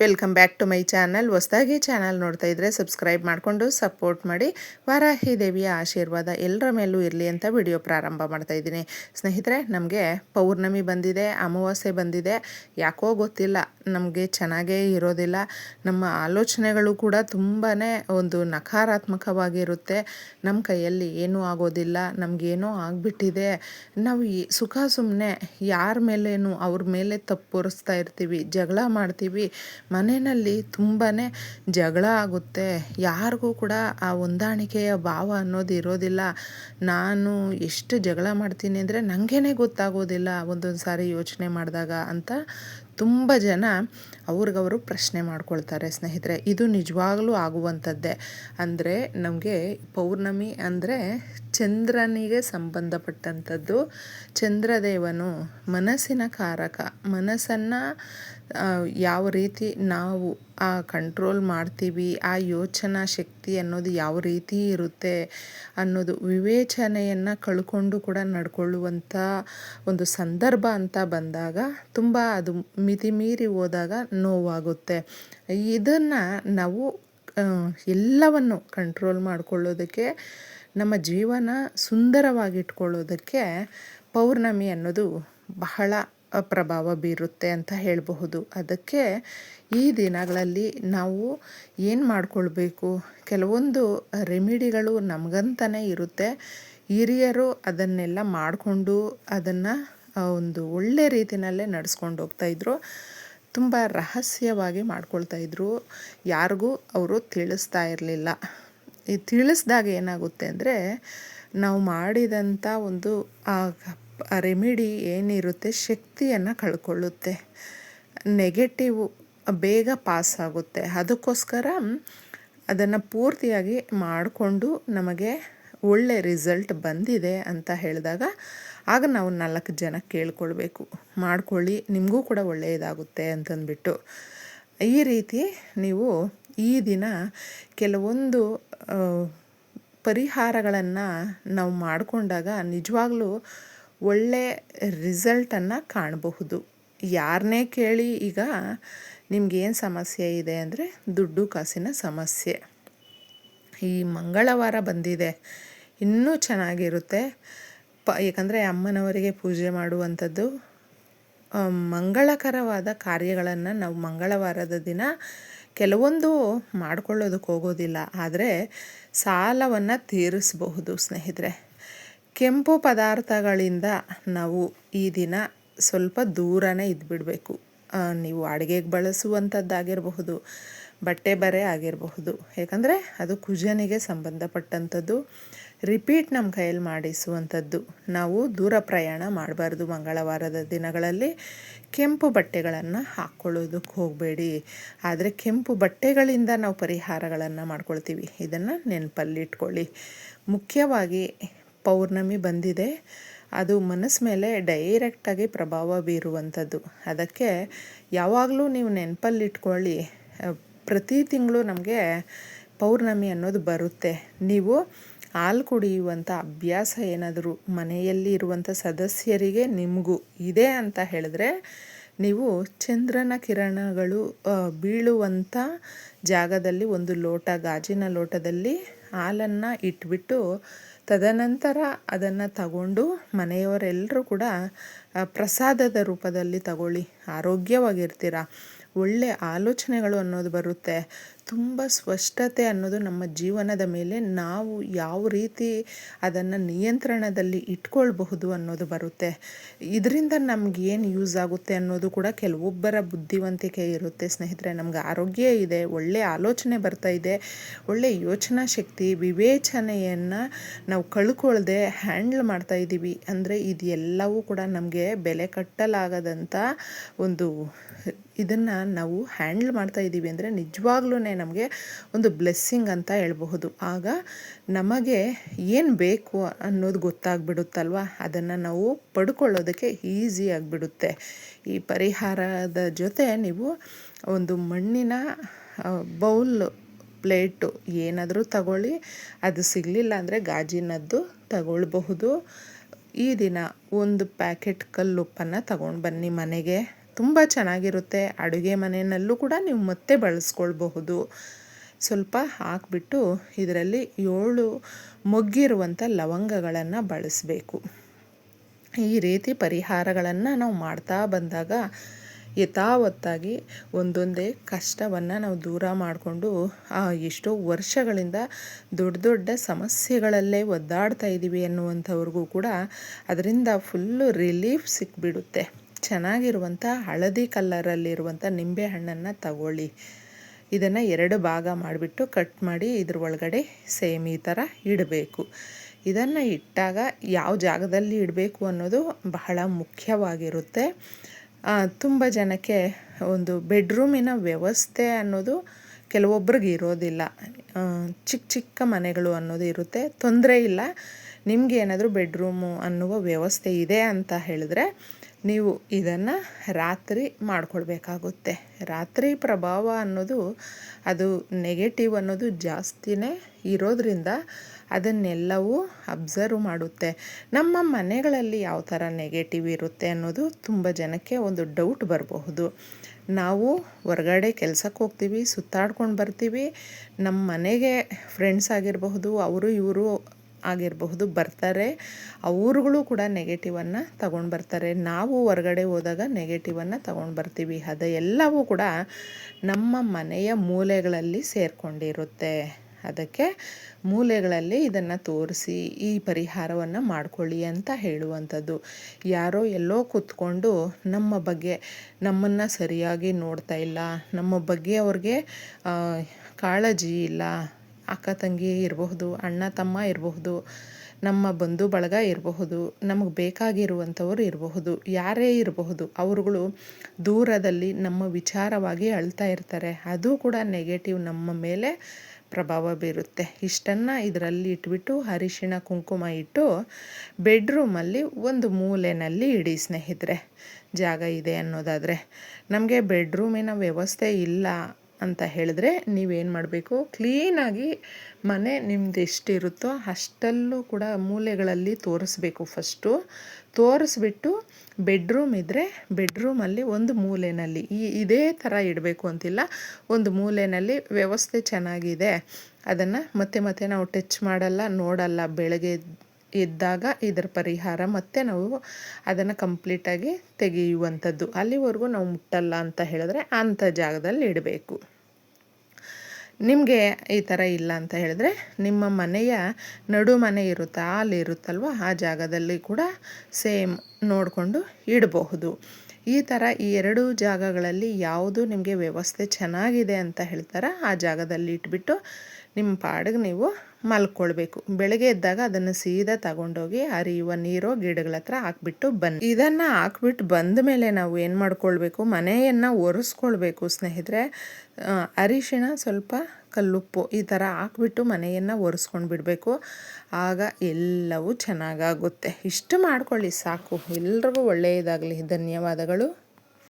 Welcome back to my channel. ಹೊಸದಾಗಿ channel ನೋಡ್ತಾ ಇದ್ದರೆ ಸಬ್ಸ್ಕ್ರೈಬ್ ಮಾಡಿಕೊಂಡು ಸಪೋರ್ಟ್ ಮಾಡಿ. ವಾರಾಹಿ ದೇವಿಯ ಆಶೀರ್ವಾದ ಎಲ್ಲರ ಮೇಲೂ ಇರಲಿ ಅಂತ ವಿಡಿಯೋ ಪ್ರಾರಂಭ ಮಾಡ್ತಾ ಇದ್ದೀನಿ. ಸ್ನೇಹಿತರೆ, ನಮಗೆ ಪೌರ್ಣಮಿ ಬಂದಿದೆ, ಅಮಾವಾಸ್ಯೆ ಬಂದಿದೆ. ಯಾಕೋ ಗೊತ್ತಿಲ್ಲ, ನಮಗೆ ಚೆನ್ನಾಗೇ ಇರೋದಿಲ್ಲ. ನಮ್ಮ ಆಲೋಚನೆಗಳು ಕೂಡ ತುಂಬಾ ಒಂದು ನಕಾರಾತ್ಮಕವಾಗಿರುತ್ತೆ. ನಮ್ಮ ಕೈಯಲ್ಲಿ ಏನೂ ಆಗೋದಿಲ್ಲ, ನಮಗೇನೋ ಆಗಿಬಿಟ್ಟಿದೆ. ನಾವು ಈ ಸುಖ ಸುಮ್ಮನೆ ಯಾರ ಮೇಲೇನು, ಅವ್ರ ಮೇಲೆ ತಪ್ಪೊರಿಸ್ತಾ ಇರ್ತೀವಿ, ಜಗಳ ಮಾಡ್ತೀವಿ. ಮನೆಯಲ್ಲಿ ತುಂಬಾ ಜಗಳ ಆಗುತ್ತೆ. ಯಾರಿಗೂ ಕೂಡ ಆ ಹೊಂದಾಣಿಕೆಯ ಭಾವ ಅನ್ನೋದು ಇರೋದಿಲ್ಲ. ನಾನು ಎಷ್ಟು ಜಗಳ ಮಾಡ್ತೀನಿ ಅಂದರೆ ನನಗೇನೆ ಗೊತ್ತಾಗೋದಿಲ್ಲ ಒಂದೊಂದು ಸಾರಿ ಯೋಚನೆ ಮಾಡಿದಾಗ ಅಂತ ತುಂಬ ಜನ ಅವ್ರಿಗವರು ಪ್ರಶ್ನೆ ಮಾಡ್ಕೊಳ್ತಾರೆ ಸ್ನೇಹಿತರೆ. ಇದು ನಿಜವಾಗ್ಲೂ ಆಗುವಂಥದ್ದೇ. ಅಂದರೆ ನಮಗೆ ಪೌರ್ಣಮಿ ಅಂದರೆ ಚಂದ್ರನಿಗೆ ಸಂಬಂಧಪಟ್ಟಂಥದ್ದು. ಚಂದ್ರದೇವನು ಮನಸ್ಸಿನ ಕಾರಕ. ಮನಸ್ಸನ್ನು ಯಾವ ರೀತಿ ನಾವು, ಆ ಕಂಟ್ರೋಲ್ ಮಾಡ್ತೀವಿ, ಆ ಯೋಚನಾ ಶಕ್ತಿ ಅನ್ನೋದು ಯಾವ ರೀತಿ ಇರುತ್ತೆ ಅನ್ನೋದು ವಿವೇಚನೆಯನ್ನು ಕಳ್ಕೊಂಡು ಕೂಡ ನಡ್ಕೊಳ್ಳುವಂಥ ಒಂದು ಸಂದರ್ಭ ಅಂತ ಬಂದಾಗ, ತುಂಬ ಅದು ಮಿತಿ ಮೀರಿ ಹೋದಾಗ ನೋವಾಗುತ್ತೆ. ಇದನ್ನು ನಾವು ಎಲ್ಲವನ್ನು ಕಂಟ್ರೋಲ್ ಮಾಡಿಕೊಳ್ಳೋದಕ್ಕೆ, ನಮ್ಮ ಜೀವನ ಸುಂದರವಾಗಿಟ್ಕೊಳ್ಳೋದಕ್ಕೆ ಪೌರ್ಣಮಿ ಅನ್ನೋದು ಬಹಳ ಪ್ರಭಾವ ಬೀರುತ್ತೆ ಅಂತ ಹೇಳಬಹುದು. ಅದಕ್ಕೆ ಈ ದಿನಗಳಲ್ಲಿ ನಾವು ಏನು ಮಾಡಿಕೊಳ್ಬೇಕು? ಕೆಲವೊಂದು ರೆಮಿಡಿಗಳು ನಮಗಂತಲೇ ಇರುತ್ತೆ. ಹಿರಿಯರು ಅದನ್ನೆಲ್ಲ ಮಾಡಿಕೊಂಡು ಅದನ್ನು ಒಂದು ಒಳ್ಳೆ ರೀತಿಯಲ್ಲೇ ನಡೆಸ್ಕೊಂಡು ಹೋಗ್ತಾಯಿದ್ರು ತುಂಬ ರಹಸ್ಯವಾಗಿ ಮಾಡ್ಕೊಳ್ತಾಯಿದ್ರು ಯಾರಿಗೂ ಅವರು ತಿಳಿಸ್ತಾ ಇರಲಿಲ್ಲ. ಈ ತಿಳಿಸ್ದಾಗ ಏನಾಗುತ್ತೆ ಅಂದರೆ, ನಾವು ಮಾಡಿದಂಥ ಒಂದು ಆ ರೆಮಿಡಿ ಏನಿರುತ್ತೆ, ಶಕ್ತಿಯನ್ನು ಕಳ್ಕೊಳ್ಳುತ್ತೆ. ನೆಗೆಟಿವ್ ಬೇಗ ಪಾಸ್ ಆಗುತ್ತೆ. ಅದಕ್ಕೋಸ್ಕರ ಅದನ್ನು ಪೂರ್ತಿಯಾಗಿ ಮಾಡಿಕೊಂಡು ನಮಗೆ ಒಳ್ಳೆ ರಿಸಲ್ಟ್ ಬಂದಿದೆ ಅಂತ ಹೇಳಿದಾಗ ಆಗ ನಾವು ನಾಲ್ಕು ಜನ ಕೇಳ್ಕೊಳ್ಬೇಕು. ಮಾಡ್ಕೊಳ್ಳಿ, ನಿಮಗೂ ಕೂಡ ಒಳ್ಳೆಯದಾಗುತ್ತೆ ಅಂತಂದ್ಬಿಟ್ಟು. ಈ ರೀತಿ ನೀವು ಈ ದಿನ ಕೆಲವೊಂದು ಪರಿಹಾರಗಳನ್ನು ನಾವು ಮಾಡಿಕೊಂಡಾಗ ನಿಜವಾಗ್ಲೂ ಒಳ್ಳೆ ರಿಸಲ್ಟನ್ನು ಕಾಣಬಹುದು. ಯಾರನ್ನೇ ಕೇಳಿ ಈಗ ನಿಮ್ಗೇನು ಸಮಸ್ಯೆ ಇದೆ ಅಂದರೆ ದುಡ್ಡು ಕಾಸಿನ ಸಮಸ್ಯೆ. ಈ ಮಂಗಳವಾರ ಬಂದಿದೆ. ಇನ್ನೂ ಚೆನ್ನಾಗಿರುತ್ತೆ. ಪ, ಏಕೆಂದರೆ ಅಮ್ಮನವರಿಗೆ ಪೂಜೆ ಮಾಡುವಂಥದ್ದು ಮಂಗಳಕರವಾದ ಕಾರ್ಯಗಳನ್ನು ನಾವು ಮಂಗಳವಾರದ ದಿನ ಕೆಲವೊಂದು ಮಾಡ್ಕೊಳ್ಳೋದಕ್ಕೆ ಹೋಗೋದಿಲ್ಲ. ಆದರೆ ಸಾಲವನ್ನು ತೀರಿಸಬಹುದು ಸ್ನೇಹಿತರೆ. ಕೆಂಪು ಪದಾರ್ಥಗಳಿಂದ ನಾವು ಈ ದಿನ ಸ್ವಲ್ಪ ದೂರನೇ ಇದ್ಬಿಡಬೇಕು. ನೀವು ಅಡುಗೆಗೆ ಬಳಸುವಂಥದ್ದಾಗಿರಬಹುದು. ಬಟ್ಟೆ ಬರೆ ಆಗಿರಬಹುದು. ಯಾಕಂದರೆ ಅದು ಕುಜನಿಗೆ ಸಂಬಂಧಪಟ್ಟಂಥದ್ದು. ರಿಪೀಟ್ ನಮ್ಮ ಕೈಯಲ್ಲಿ ಮಾಡಿಸುವಂಥದ್ದು. ನಾವು ದೂರ ಪ್ರಯಾಣ ಮಾಡಬಾರ್ದು ಮಂಗಳವಾರದ ದಿನಗಳಲ್ಲಿ. ಕೆಂಪು ಬಟ್ಟೆಗಳನ್ನು ಹಾಕ್ಕೊಳ್ಳೋದಕ್ಕೆ ಹೋಗಬೇಡಿ. ಆದರೆ ಕೆಂಪು ಬಟ್ಟೆಗಳಿಂದ ನಾವು ಪರಿಹಾರಗಳನ್ನು ಮಾಡ್ಕೊಳ್ತೀವಿ. ಇದನ್ನು ನೆನಪಲ್ಲಿಟ್ಕೊಳ್ಳಿ ಮುಖ್ಯವಾಗಿ ಪೌರ್ಣಮಿ ಬಂದಿದೆ. ಅದು ಮನಸ್ಸು ಮೇಲೆ ಡೈರೆಕ್ಟಾಗಿ ಪ್ರಭಾವ ಬೀರುವಂಥದ್ದು. ಅದಕ್ಕೆ ಯಾವಾಗಲೂ ನೀವು ನೆನಪಲ್ಲಿಟ್ಕೊಳ್ಳಿ ಪ್ರತಿ ತಿಂಗಳು ನಮಗೆ ಪೌರ್ಣಮಿ ಅನ್ನೋದು ಬರುತ್ತೆ. ನೀವು ಹಾಲು ಕುಡಿಯುವಂಥ ಅಭ್ಯಾಸ ಏನಾದರೂ ಮನೆಯಲ್ಲಿ ಇರುವಂಥ ಸದಸ್ಯರಿಗೆ ನಿಮಗೂ ಇದೆ ಅಂತ ಹೇಳಿದ್ರೆ ನೀವು ಚಂದ್ರನ ಕಿರಣಗಳು ಬೀಳುವಂಥ ಜಾಗದಲ್ಲಿ ಒಂದು ಲೋಟ, ಗಾಜಿನ ಲೋಟದಲ್ಲಿ ಹಾಲನ್ನು ಇಟ್ಬಿಟ್ಟು ತದನಂತರ ಅದನ್ನು ತಗೊಂಡು ಮನೆಯವರೆಲ್ಲರೂ ಕೂಡ ಪ್ರಸಾದದ ರೂಪದಲ್ಲಿ ತಗೊಳ್ಳಿ. ಆರೋಗ್ಯವಾಗಿರ್ತೀರ. ಒಳ್ಳೆಯ ಆಲೋಚನೆಗಳು ಅನ್ನೋದು ಬರುತ್ತೆ. ತುಂಬ ಸ್ಪಷ್ಟತೆ ಅನ್ನೋದು ನಮ್ಮ ಜೀವನದ ಮೇಲೆ ನಾವು ಯಾವ ರೀತಿ ಅದನ್ನು ನಿಯಂತ್ರಣದಲ್ಲಿ ಇಟ್ಕೊಳ್ಬಹುದು ಅನ್ನೋದು ಬರುತ್ತೆ. ಇದರಿಂದ ನಮ್ಗೆ ಏನು ಯೂಸ್ ಆಗುತ್ತೆ ಅನ್ನೋದು ಕೂಡ ಕೆಲವೊಬ್ಬರ ಬುದ್ಧಿವಂತಿಕೆ ಇರುತ್ತೆ. ಸ್ನೇಹಿತರೆ, ನಮ್ಗೆ ಆರೋಗ್ಯ ಇದೆ ಒಳ್ಳೆಯ ಆಲೋಚನೆ ಬರ್ತಾ ಇದೆ ಒಳ್ಳೆಯ ಯೋಚನಾ ಶಕ್ತಿ, ವಿವೇಚನೆಯನ್ನು ನಾವು ಕಳ್ಕೊಳ್ಳದೆ ಹ್ಯಾಂಡ್ಲ್ ಮಾಡ್ತಾ ಇದ್ದೀವಿ. ಅಂದರೆ ಇದೆಲ್ಲವೂ ಕೂಡ ನಮಗೆ ಬೆಲೆ ಕಟ್ಟಲಾಗದಂಥ ಒಂದು ಇದನ್ನು ನಾವು ಹ್ಯಾಂಡ್ಲ್ ಮಾಡ್ತಾ ಇದ್ದೀವಿ. ಅಂದರೆ ನಿಜವಾಗ್ಲೂ ನಮಗೆ ಒಂದು ಬ್ಲೆಸ್ಸಿಂಗ್ ಅಂತ ಹೇಳ್ಬಹುದು. ಆಗ ನಮಗೆ ಏನು ಬೇಕು ಅನ್ನೋದು ಗೊತ್ತಾಗ್ಬಿಡುತ್ತಲ್ವ? ಅದನ್ನು ನಾವು ಪಡ್ಕೊಳ್ಳೋದಕ್ಕೆ ಈಸಿ ಆಗಿಬಿಡುತ್ತೆ. ಈ ಪರಿಹಾರದ ಜೊತೆ ನೀವು ಒಂದು ಮಣ್ಣಿನ ಬೌಲ್ ಪ್ಲೇಟು ಏನಾದರೂ ತಗೊಳ್ಳಿ. ಅದು ಸಿಗಲಿಲ್ಲ ಅಂದರೆ ಗಾಜಿನದ್ದು ತಗೊಳ್ಬಹುದು. ಈ ದಿನ ಒಂದು ಪ್ಯಾಕೆಟ್ ಕಲ್ಲುಪ್ಪನ್ನು ತಗೊಂಡು ಬನ್ನಿ ಮನೆಗೆ. ತುಂಬ ಚೆನ್ನಾಗಿರುತ್ತೆ. ಅಡುಗೆ ಮನೆಯಲ್ಲೂ ಕೂಡ ನೀವು ಮತ್ತೆ ಬಳಸ್ಕೊಳ್ಬಹುದು. ಸ್ವಲ್ಪ ಹಾಕ್ಬಿಟ್ಟು ಇದರಲ್ಲಿ ಏಳು ಮೊಗ್ಗಿರುವಂಥ ಲವಂಗಗಳನ್ನು ಬಳಸಬೇಕು. ಈ ರೀತಿ ಪರಿಹಾರಗಳನ್ನು ನಾವು ಮಾಡ್ತಾ ಬಂದಾಗ ಯಥಾವತ್ತಾಗಿ ಒಂದೊಂದೇ ಕಷ್ಟವನ್ನು ನಾವು ದೂರ ಮಾಡಿಕೊಂಡು ಎಷ್ಟೋ ವರ್ಷಗಳಿಂದ ದೊಡ್ಡ ದೊಡ್ಡ ಸಮಸ್ಯೆಗಳಲ್ಲೇ ಒದ್ದಾಡ್ತಾ ಇದ್ದೀವಿ ಅನ್ನುವಂಥವ್ರಿಗೂ ಕೂಡ ಅದರಿಂದ ಫುಲ್ಲು ರಿಲೀಫ್ ಸಿಕ್ಬಿಡುತ್ತೆ. ಚೆನ್ನಾಗಿರುವಂಥ ಹಳದಿ ಕಲ್ಲರಲ್ಲಿರುವಂಥ ನಿಂಬೆ ಹಣ್ಣನ್ನು ತಗೊಳ್ಳಿ. ಇದನ್ನು ಎರಡು ಭಾಗ ಮಾಡಿಬಿಟ್ಟು ಕಟ್ ಮಾಡಿ ಇದ್ರ ಒಳಗಡೆ ಸೇಮ್ ಈ ಥರ ಇಡಬೇಕು. ಇದನ್ನು ಇಟ್ಟಾಗ ಯಾವ ಜಾಗದಲ್ಲಿ ಇಡಬೇಕು ಅನ್ನೋದು ಬಹಳ ಮುಖ್ಯವಾಗಿರುತ್ತೆ. ತುಂಬ ಜನಕ್ಕೆ ಒಂದು ಬೆಡ್ರೂಮಿನ ವ್ಯವಸ್ಥೆ ಅನ್ನೋದು ಕೆಲವೊಬ್ರಿಗೆ ಇರೋದಿಲ್ಲ. ಚಿಕ್ಕ ಚಿಕ್ಕ ಮನೆಗಳು ಅನ್ನೋದು ಇರುತ್ತೆ. ತೊಂದರೆ ಇಲ್ಲ. ನಿಮಗೆ ಏನಾದರೂ ಬೆಡ್ರೂಮು ಅನ್ನುವ ವ್ಯವಸ್ಥೆ ಇದೆ ಅಂತ ಹೇಳಿದ್ರೆ ನೀವು ಇದನ್ನು ರಾತ್ರಿ ಮಾಡಿಕೊಳ್ಬೇಕಾಗುತ್ತೆ. ರಾತ್ರಿ ಪ್ರಭಾವ ಅನ್ನೋದು ಅದು ನೆಗೆಟಿವ್ ಅನ್ನೋದು ಜಾಸ್ತಿನೇ ಇರೋದ್ರಿಂದ ಅದನ್ನೆಲ್ಲವೂ ಅಬ್ಸರ್ವ್ ಮಾಡುತ್ತೆ. ನಮ್ಮ ಮನೆಗಳಲ್ಲಿ ಯಾವ ಥರ ನೆಗೆಟಿವ್ ಇರುತ್ತೆ ಅನ್ನೋದು ತುಂಬ ಜನಕ್ಕೆ ಒಂದು ಡೌಟ್ ಬರಬಹುದು. ನಾವು ಹೊರಗಡೆ ಕೆಲಸಕ್ಕೆ ಹೋಗ್ತೀವಿ, ಸುತ್ತಾಡ್ಕೊಂಡು ಬರ್ತೀವಿ ನಮ್ಮ ಮನೆಗೆ ಫ್ರೆಂಡ್ಸ್ ಆಗಿರಬಹುದು, ಅವರು ಇವರು ಆಗಿರಬಹುದು, ಬರ್ತಾರೆ. ಅವ್ರುಗಳು ಕೂಡ ನೆಗೆಟಿವನ್ನು ತಗೊಂಡು ಬರ್ತಾರೆ. ನಾವು ಹೊರಗಡೆ ಹೋದಾಗ ನೆಗೆಟಿವನ್ನು ತಗೊಂಡು ಬರ್ತೀವಿ. ಎಲ್ಲವೂ ಕೂಡ ನಮ್ಮ ಮನೆಯ ಮೂಲೆಗಳಲ್ಲಿ ಸೇರಿಕೊಂಡಿರುತ್ತೆ. ಅದಕ್ಕೆ ಮೂಲೆಗಳಲ್ಲಿ ಇದನ್ನು ತೋರಿಸಿ, ಈ ಪರಿಹಾರವನ್ನು ಮಾಡಿಕೊಳ್ಳಿ ಅಂತ ಹೇಳುವಂಥದ್ದು. ಯಾರೋ ಎಲ್ಲೋ ಕೂತ್ಕೊಂಡು ನಮ್ಮ ಬಗ್ಗೆ, ನಮ್ಮನ್ನು ಸರಿಯಾಗಿ ನೋಡ್ತಾ ಇಲ್ಲ. ನಮ್ಮ ಬಗ್ಗೆ ಅವ್ರಿಗೆ ಕಾಳಜಿ ಇಲ್ಲ. ಅಕ್ಕ ತಂಗಿ ಇರಬಹುದು, ಅಣ್ಣ ತಮ್ಮ ಇರಬಹುದು, ನಮ್ಮ ಬಂಧು ಬಳಗ ಇರಬಹುದು, ನಮಗೆ ಬೇಕಾಗಿರುವಂಥವ್ರು ಇರಬಹುದು, ಯಾರೇ ಇರಬಹುದು, ಅವರುಗಳು ದೂರದಲ್ಲಿ ನಮ್ಮ ವಿಚಾರವಾಗಿ ಅಳ್ತಾ ಇರ್ತಾರೆ. ಅದು ಕೂಡ ನೆಗೆಟಿವ್ ನಮ್ಮ ಮೇಲೆ ಪ್ರಭಾವ ಬೀರುತ್ತೆ. ಇಷ್ಟನ್ನು ಇದರಲ್ಲಿ ಇಟ್ಬಿಟ್ಟು ಅರಿಶಿಣ ಕುಂಕುಮ ಇಟ್ಟು ಬೆಡ್ರೂಮಲ್ಲಿ ಒಂದು ಮೂಲೆಯಲ್ಲಿ ಇಡಿ ಸ್ನೇಹಿತರೆ. ಜಾಗ ಇದೆ ಅನ್ನೋದಾದರೆ. ನಮಗೆ ಬೆಡ್ರೂಮಿನ ವ್ಯವಸ್ಥೆ ಇಲ್ಲ. ಅಂತ ಹೇಳಿದ್ರೆ ನೀವೇನು ಮಾಡಬೇಕು? ಕ್ಲೀನಾಗಿ ಮನೆ ನಿಮ್ದು ಎಷ್ಟಿರುತ್ತೋ ಅಷ್ಟಲ್ಲೂ ಕೂಡ ಮೂಲೆಗಳಲ್ಲಿ ತೋರಿಸ್ಬೇಕು ಫಸ್ಟು. ತೋರಿಸ್ಬಿಟ್ಟು ಬೆಡ್ರೂಮ್ ಇದ್ದರೆ ಬೆಡ್ರೂಮಲ್ಲಿ ಒಂದು ಮೂಲೆಯಲ್ಲಿ ಈ ಇದೇ ಥರ ಇಡಬೇಕು ಅಂತಿಲ್ಲ, ಒಂದು ಮೂಲೆಯಲ್ಲಿ ವ್ಯವಸ್ಥೆ ಚೆನ್ನಾಗಿದೆ. ಅದನ್ನು ಮತ್ತೆ ಮತ್ತೆ ನಾವು ಟಚ್ ಮಾಡಲ್ಲ, ನೋಡಲ್ಲ, ಬೆಳಗ್ಗೆ ಇದ್ದಾಗ ಇದರ ಪರಿಹಾರ ಮತ್ತೆ ನಾವು ಅದನ್ನು ಕಂಪ್ಲೀಟಾಗಿ ತೆಗೆಯುವಂಥದ್ದು. ಅಲ್ಲಿವರೆಗೂ ನಾವು ಮುಟ್ಟಲ್ಲ ಅಂತ ಹೇಳಿದ್ರೆ ಅಂಥ ಜಾಗದಲ್ಲಿ ಇಡಬೇಕು. ನಿಮಗೆ ಈ ಥರ ಇಲ್ಲ ಅಂತ ಹೇಳಿದ್ರೆ ನಿಮ್ಮ ಮನೆಯ ನಡು ಮನೆ ಇರುತ್ತಾ ಅಲ್ಲಿ ಇರುತ್ತಲ್ವ ಆ ಜಾಗದಲ್ಲಿ ಕೂಡ ಸೇಮ್ ನೋಡಿಕೊಂಡು ಇಡಬಹುದು. ಈ ಥರ ಈ ಎರಡು ಜಾಗಗಳಲ್ಲಿ ಯಾವುದು ನಿಮಗೆ ವ್ಯವಸ್ಥೆ ಚೆನ್ನಾಗಿದೆ ಅಂತ ಹೇಳ್ತಾರೆ ಆ ಜಾಗದಲ್ಲಿ ಇಟ್ಬಿಟ್ಟು ನಿಮ್ಮ ಪಾಡಿಗೆ ನೀವು ಮಲ್ಕೊಳ್ಬೇಕು. ಬೆಳಗ್ಗೆ ಎದ್ದಾಗ ಅದನ್ನು ಸೀದಾ ತಗೊಂಡೋಗಿ ಹರಿಯುವ ನೀರು ಗಿಡಗಳ ಹತ್ರ ಹಾಕ್ಬಿಟ್ಟು ಬನ್ನಿ. ಇದನ್ನು ಹಾಕ್ಬಿಟ್ಟು ಬಂದ ಮೇಲೆ ನಾವು ಏನು ಮಾಡ್ಕೊಳ್ಬೇಕು? ಮನೆಯನ್ನು ಒರೆಸ್ಕೊಳ್ಬೇಕು ಸ್ನೇಹಿತರೆ. ಅರಿಶಿಣ, ಸ್ವಲ್ಪ ಕಲ್ಲುಪ್ಪು ಈ ಥರ ಹಾಕ್ಬಿಟ್ಟು ಮನೆಯನ್ನು ಒರೆಸ್ಕೊಂಡು ಬಿಡಬೇಕು. ಆಗ ಎಲ್ಲವೂ ಚೆನ್ನಾಗಾಗುತ್ತೆ. ಇಷ್ಟು ಮಾಡ್ಕೊಳ್ಳಿ ಸಾಕು. ಎಲ್ರಿಗೂ ಒಳ್ಳೆಯದಾಗಲಿ. ಧನ್ಯವಾದಗಳು.